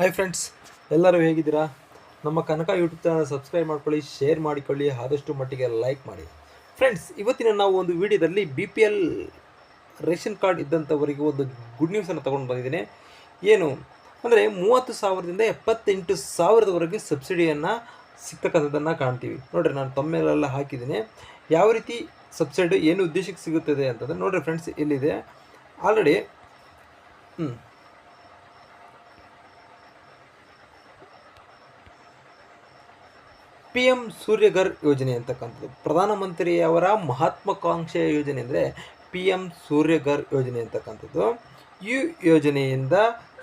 Hi friends ಎಲ್ಲರೂ ಹೇಗಿದ್ದೀರಾ? ನಮ್ಮ ಕನಕ ಯೂಟ್ಯೂಬ್ ಚಾನಲ್ ಸಬ್ಸ್ಕ್ರೈಬ್ ಮಾಡ್ಕೊಳ್ಳಿ ಶೇರ್ ಮಾಡಿಕೊಳ್ಳಿ, ಆದಷ್ಟು ಮಟ್ಟಿಗೆ ಲೈಕ್ ಮಾಡಿ. ಫ್ರೆಂಡ್ಸ್ ಇವತ್ತಿನ ನಾವು ಒಂದು ವಿಡಿಯೋದಲ್ಲಿ B P L ration card ಇದ್ದಂಥವರಿಗೆ ಒಂದು ಗುಡ್ ನ್ಯೂಸನ್ನು ತೊಗೊಂಡು ಬಂದಿದ್ದೀನಿ. ಏನು? ಅಂದರೆ ಮೂವತ್ತು ಸಾವಿರದಿಂದ ಎಪ್ಪತ್ತೆಂಟು ಸಾವಿರದವರೆಗೆ ಸಬ್ಸಿಡಿಯನ್ನು ಸಿಗ್ತಕ್ಕಂಥದ್ದನ್ನು ಕಾಣ್ತೀವಿ. ನೋಡಿರಿ, ನಾನು ತಮ್ಮೆಲ್ಲ ಹಾಕಿದ್ದೀನಿ. ಯಾವ ರೀತಿ ಸಬ್ಸಿಡಿ ಏನು ಉದ್ದೇಶಕ್ಕೆ ಸಿಗುತ್ತದೆ ಅಂತಂದರೆ, ನೋಡಿರಿ ಫ್ರೆಂಡ್ಸ್ ಇಲ್ಲಿದೆ. ಆಲ್ರೆಡಿ ಹ್ಞೂ ಪಿ ಎಂ ಸೂರ್ಯಘರ್ ಯೋಜನೆ ಅಂತಕ್ಕಂಥದ್ದು. ಪ್ರಧಾನಮಂತ್ರಿಯವರ ಮಹತ್ವಾಕಾಂಕ್ಷೆಯ ಯೋಜನೆ ಅಂದರೆ ಪಿ ಎಂ ಸೂರ್ಯಘರ್ ಯೋಜನೆ ಅಂತಕ್ಕಂಥದ್ದು. ಈ ಯೋಜನೆಯಿಂದ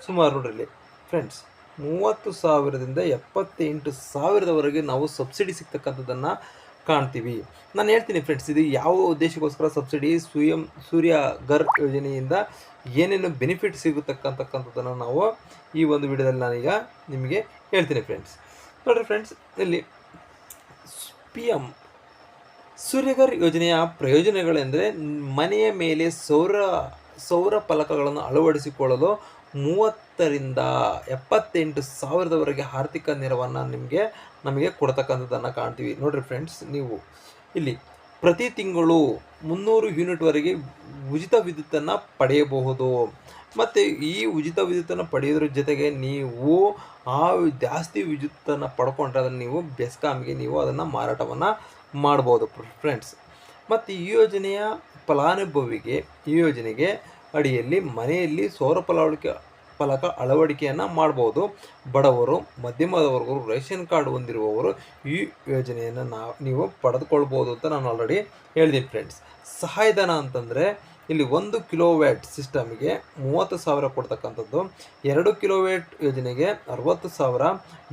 ಸುಮಾರು ನೋಡ್ರಿ ಫ್ರೆಂಡ್ಸ್ ಮೂವತ್ತು ಸಾವಿರದಿಂದ ಎಪ್ಪತ್ತೆಂಟು ಸಾವಿರದವರೆಗೆ ನಾವು ಸಬ್ಸಿಡಿ ಸಿಗ್ತಕ್ಕಂಥದ್ದನ್ನು ಕಾಣ್ತೀವಿ. ನಾನು ಹೇಳ್ತೀನಿ ಫ್ರೆಂಡ್ಸ್ ಇದು ಯಾವ ಉದ್ದೇಶಕ್ಕೋಸ್ಕರ ಸಬ್ಸಿಡಿ ಸ್ವಯಂ ಸೂರ್ಯ ಘರ್ ಯೋಜನೆಯಿಂದ ಏನೇನು ಬೆನಿಫಿಟ್ ಸಿಗುತ್ತಕ್ಕಂತಕ್ಕಂಥದ್ದನ್ನು ನಾವು ಈ ಒಂದು ವಿಡಿಯೋದಲ್ಲಿ ನಾನೀಗ ನಿಮಗೆ ಹೇಳ್ತೀನಿ ಫ್ರೆಂಡ್ಸ್ ನೋಡಿರಿ ಫ್ರೆಂಡ್ಸ್ ಇಲ್ಲಿ ಪಿ ಎಂ ಸೂರ್ಯಘರ್ ಯೋಜನೆಯ ಪ್ರಯೋಜನಗಳೆಂದರೆ ಮನೆಯ ಮೇಲೆ ಸೌರ ಸೌರ ಫಲಕಗಳನ್ನು ಅಳವಡಿಸಿಕೊಳ್ಳಲು ಮೂವತ್ತರಿಂದ ಎಪ್ಪತ್ತೆಂಟು ಸಾವಿರದವರೆಗೆ ಆರ್ಥಿಕ ನೆರವನ್ನು ನಿಮಗೆ, ನಮಗೆ ಕೊಡ್ತಕ್ಕಂಥದ್ದನ್ನು ಕಾಣ್ತೀವಿ. ನೋಡಿರಿ ಫ್ರೆಂಡ್ಸ್ ನೀವು ಇಲ್ಲಿ ಪ್ರತಿ ತಿಂಗಳು ಮುನ್ನೂರು ಯೂನಿಟ್ವರೆಗೆ ಉಚಿತ ವಿದ್ಯುತ್ತನ್ನು ಪಡೆಯಬಹುದು. ಮತ್ತು ಈ ಉಚಿತ ವಿದ್ಯುತ್ತನ್ನು ಪಡೆಯೋದ್ರ ಜೊತೆಗೆ ನೀವು ಆ ಜಾಸ್ತಿ ವಿದ್ಯುತ್ತನ್ನು ಪಡ್ಕೊಂಡ್ರೆ ಅದನ್ನು ನೀವು ಬೆಸ್ಕಾಮ್ಗೆ ನೀವು ಅದನ್ನು ಮಾರಾಟವನ್ನು ಮಾಡ್ಬೋದು ಫ್ರೆಂಡ್ಸ್. ಮತ್ತು ಈ ಯೋಜನೆಯ ಫಲಾನುಭವಿಗೆ, ಈ ಯೋಜನೆಗೆ ಅಡಿಯಲ್ಲಿ ಮನೆಯಲ್ಲಿ ಸೌರ ಫಲವಳಿಕೆ ಫಲಕ ಅಳವಡಿಕೆಯನ್ನು ಮಾಡ್ಬೋದು. ಬಡವರು, ಮಧ್ಯಮದವರ್ಗರು ರೇಷನ್ ಕಾರ್ಡ್ ಹೊಂದಿರುವವರು ಈ ಯೋಜನೆಯನ್ನು ನಾವು ನೀವು ಪಡೆದುಕೊಳ್ಬೋದು ಅಂತ ನಾನು ಆಲ್ರೆಡಿ ಹೇಳಿದ್ದೀನಿ ಫ್ರೆಂಡ್ಸ್ ಸಹಾಯಧನ ಅಂತಂದರೆ ಇಲ್ಲಿ ಒಂದು ಕಿಲೋವ್ಯಾಟ್ ಸಿಸ್ಟಮ್ಗೆ ಮೂವತ್ತು ಸಾವಿರ ಕೊಡ್ತಕ್ಕಂಥದ್ದು. ಎರಡು ಕಿಲೋವ್ಯಾಟ್ ಯೋಜನೆಗೆ ಅರವತ್ತು ಸಾವಿರ,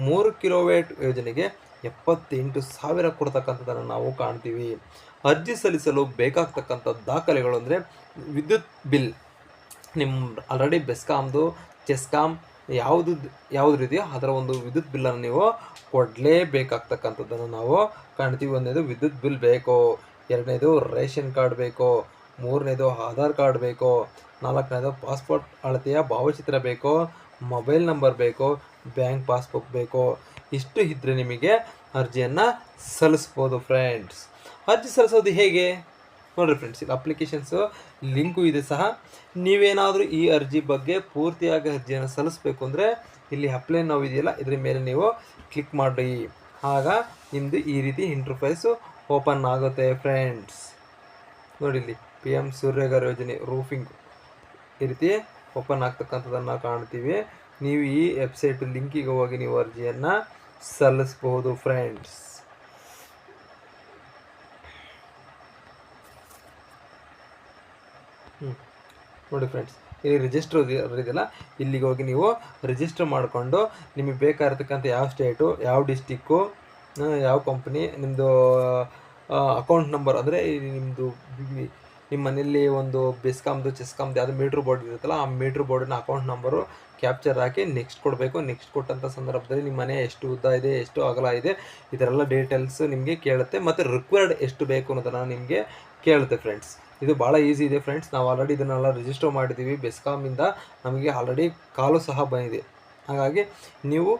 ಮೂರು ಕಿಲೋವ್ಯಾಟ್ ಯೋಜನೆಗೆ ಎಪ್ಪತ್ತೆಂಟು ಸಾವಿರ ಕೊಡ್ತಕ್ಕಂಥದ್ದನ್ನು ನಾವು ಕಾಣ್ತೀವಿ. ಅರ್ಜಿ ಸಲ್ಲಿಸಲು ಬೇಕಾಗ್ತಕ್ಕಂಥ ದಾಖಲೆಗಳು ಅಂದರೆ ವಿದ್ಯುತ್ ಬಿಲ್. ನಿಮ್ಮ ಆಲ್ರೆಡಿ ಬೆಸ್ಕಾಮ್ದು ಚೆಸ್ಕಾಮ್ ಯಾವುದು ಯಾವುದ್ರ ಇದೆಯೋ ಅದರ ಒಂದು ವಿದ್ಯುತ್ ಬಿಲ್ಲನ್ನು ನೀವು ಕೊಡಲೇಬೇಕಾಗ್ತಕ್ಕಂಥದ್ದನ್ನು ನಾವು ಕಾಣ್ತೀವಿ. ಒಂದನೇದು ವಿದ್ಯುತ್ ಬಿಲ್ ಬೇಕು, ಎರಡನೇದು ರೇಷನ್ ಕಾರ್ಡ್ ಬೇಕು, ಮೂರನೇದು ಆಧಾರ್ ಕಾರ್ಡ್ ಬೇಕು, ನಾಲ್ಕನೇದು ಪಾಸ್ಪೋರ್ಟ್ ಅಳತೆಯ ಭಾವಚಿತ್ರ ಬೇಕು, ಮೊಬೈಲ್ ನಂಬರ್ ಬೇಕು, ಬ್ಯಾಂಕ್ ಪಾಸ್ಬುಕ್ ಬೇಕು. ಇಷ್ಟು ಇದ್ದರೆ ನಿಮಗೆ ಅರ್ಜಿಯನ್ನು ಸಲ್ಲಿಸ್ಬೋದು ಫ್ರೆಂಡ್ಸ್. ಅರ್ಜಿ ಸಲ್ಲಿಸೋದು ಹೇಗೆ? ನೋಡಿರಿ ಫ್ರೆಂಡ್ಸ್ ಇಲ್ಲಿ ಅಪ್ಲಿಕೇಶನ್ಸು ಲಿಂಕು ಇದೆ ಸಹ. ನೀವೇನಾದರೂ ಈ ಅರ್ಜಿ ಬಗ್ಗೆ ಪೂರ್ತಿಯಾಗಿ ಅರ್ಜಿಯನ್ನು ಸಲ್ಲಿಸ್ಬೇಕು ಅಂದರೆ ಇಲ್ಲಿ ಅಪ್ಲೈ ನಾವು ಇದೆಯಲ್ಲ, ಇದ್ರ ಮೇಲೆ ನೀವು ಕ್ಲಿಕ್ ಮಾಡಿ ಆಗ ನಿಮ್ಮದು ಈ ರೀತಿ ಇಂಟರ್ಫೈಸು ಓಪನ್ ಆಗುತ್ತೆ ಫ್ರೆಂಡ್ಸ್ ನೋಡಿ ಇಲ್ಲಿ ಪಿ ಎಂ ಸೂರ್ಯಗರ್ ಯೋಜನೆ ರೂಫಿಂಗ್ ಈ ರೀತಿ ಓಪನ್ ಆಗ್ತಕ್ಕಂಥದ್ದನ್ನು ಕಾಣ್ತೀವಿ. ನೀವು ಈ ವೆಬ್ಸೈಟ್ ಲಿಂಕಿಗೆ ಹೋಗಿ ನೀವು ಅರ್ಜಿಯನ್ನು ಸಲ್ಲಿಸ್ಬೋದು ಫ್ರೆಂಡ್ಸ್ ಹ್ಞೂ ನೋಡಿ ಫ್ರೆಂಡ್ಸ್ ಇಲ್ಲಿ ರಿಜಿಸ್ಟರ್ ಇದೆಯಲ್ಲ ಇಲ್ಲಿಗೆ ಹೋಗಿ ನೀವು ರಿಜಿಸ್ಟರ್ ಮಾಡಿಕೊಂಡು ನಿಮಗೆ ಬೇಕಾಗಿರ್ತಕ್ಕಂಥ ಯಾವ ಸ್ಟೇಟು ಯಾವ ಡಿಸ್ಟಿಕ್ಕು ಯಾವ ಕಂಪ್ನಿ ನಿಮ್ಮದು ಅಕೌಂಟ್ ನಂಬರ್ ಅಂದರೆ ನಿಮ್ಮದು ನಿಮ್ಮ ಮನೆಯಲ್ಲಿ ಒಂದು ಬಿಸ್ಕಾಮ್ದು, ಚೆಸ್ಕಾಮ್ದು ಯಾವುದು ಮೀಟ್ರ್ ಬೋರ್ಡ್ ಇರುತ್ತಲ್ಲ, ಆ ಮೀಟ್ರ್ ಬೋರ್ಡಿನ ಅಕೌಂಟ್ ನಂಬರು ಕ್ಯಾಪ್ಚರ್ ಹಾಕಿ ನೆಕ್ಸ್ಟ್ ಕೊಡಬೇಕು. ನೆಕ್ಸ್ಟ್ ಕೊಟ್ಟಂಥ ಸಂದರ್ಭದಲ್ಲಿ ನಿಮ್ಮ ಮನೆ ಎಷ್ಟು ಉದ್ದ ಇದೆ, ಎಷ್ಟು ಅಗಲ ಇದೆ, ಇದರೆಲ್ಲ ಡೀಟೇಲ್ಸ್ ನಿಮಗೆ ಕೇಳುತ್ತೆ. ಮತ್ತು ರಿಕ್ವೈರ್ಡ್ ಎಷ್ಟು ಬೇಕು ಅನ್ನೋದನ್ನು ನಿಮಗೆ ಕೇಳುತ್ತೆ ಫ್ರೆಂಡ್ಸ್ ಇದು ಭಾಳ ಈಸಿ ಇದೆ ಫ್ರೆಂಡ್ಸ್ ನಾವು ಆಲ್ರೆಡಿ ಇದನ್ನೆಲ್ಲ ರಿಜಿಸ್ಟರ್ ಮಾಡಿದ್ದೀವಿ ಬೆಸ್ಕಾಮಿಂದ ನಮಗೆ ಆಲ್ರೆಡಿ ಕಾಲು ಸಹ ಬಂದಿದೆ. ಹಾಗಾಗಿ ನೀವು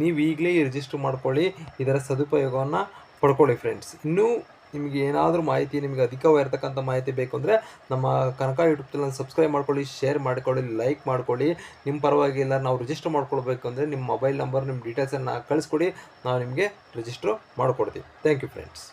ನೀವು ಈಗಲೇ ರಿಜಿಸ್ಟರ್ ಮಾಡ್ಕೊಳ್ಳಿ. ಇದರ ಸದುಪಯೋಗವನ್ನು ಪಡ್ಕೊಳ್ಳಿ ಫ್ರೆಂಡ್ಸ್ ಇನ್ನೂ ನಿಮಗೆ ಏನಾದರೂ ಮಾಹಿತಿ, ನಿಮಗೆ ಅಧಿಕವಾಗಿರ್ತಕ್ಕಂಥ ಮಾಹಿತಿ ಬೇಕು ಅಂದರೆ ನಮ್ಮ ಕನಕ ಯೂಟ್ಯೂಬ್ ಚಾನಲ್ ಸಬ್ಸ್ಕ್ರೈಬ್ ಮಾಡ್ಕೊಳ್ಳಿ ಶೇರ್ ಮಾಡ್ಕೊಳ್ಳಿ ಲೈಕ್ ಮಾಡ್ಕೊಳ್ಳಿ. ನಿಮ್ಮ ಪರವಾಗಿ ಎಲ್ಲ ನಾವು ರಿಜಿಸ್ಟರ್ ಮಾಡ್ಕೊಳ್ಬೇಕು ಅಂದರೆ ನಿಮ್ಮ ಮೊಬೈಲ್ ನಂಬರ್ ನಿಮ್ಮ ಡೀಟೇಲ್ಸನ್ನು ಕಳಿಸ್ಕೊಡಿ. ನಾವು ನಿಮಗೆ ರಿಜಿಸ್ಟರ್ ಮಾಡಿಕೊಡ್ತೀವಿ. Thank you friends